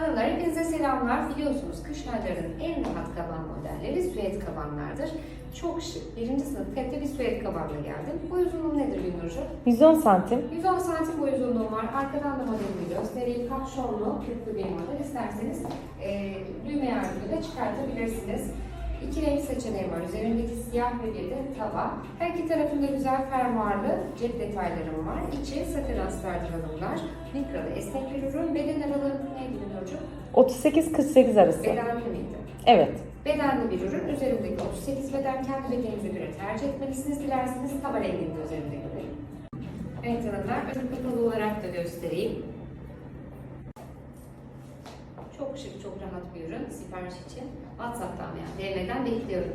Hanımlar hepinize selamlar. Biliyorsunuz kış aylarının en rahat kaban modelleri süet kabanlardır. Çok şık. Birinci sınıf kalite bir süet kabanla geldim. Boy uzunluğum nedir Binurcu? 110 santim. 110 santim boy uzunluğum var. Arkadan da modelimi göstereyim. Kapşonlu, kürklü bir model. İsterseniz e, düğme yardımıyla çıkartabilirsiniz. İki renk seçeneğim var. Üzerindeki siyah ve bir de tava. Her iki tarafında güzel fermuarlı cep detaylarım var. İçi sakır astardır hanımlar. Likralı esnek bir ürün. Beden? 38-48 arası. Bedenli miydi? Evet. Bedenli bir ürün. Üzerindeki 38 beden kendi bedeninize göre tercih etmelisiniz. Dilerseniz tava rengini de üzerinde görelim. Evet hanımlar, ürün kapalı olarak da göstereyim. Çok şık, çok rahat bir ürün. Sipariş için WhatsApp'tan veya DM'den bekliyorum.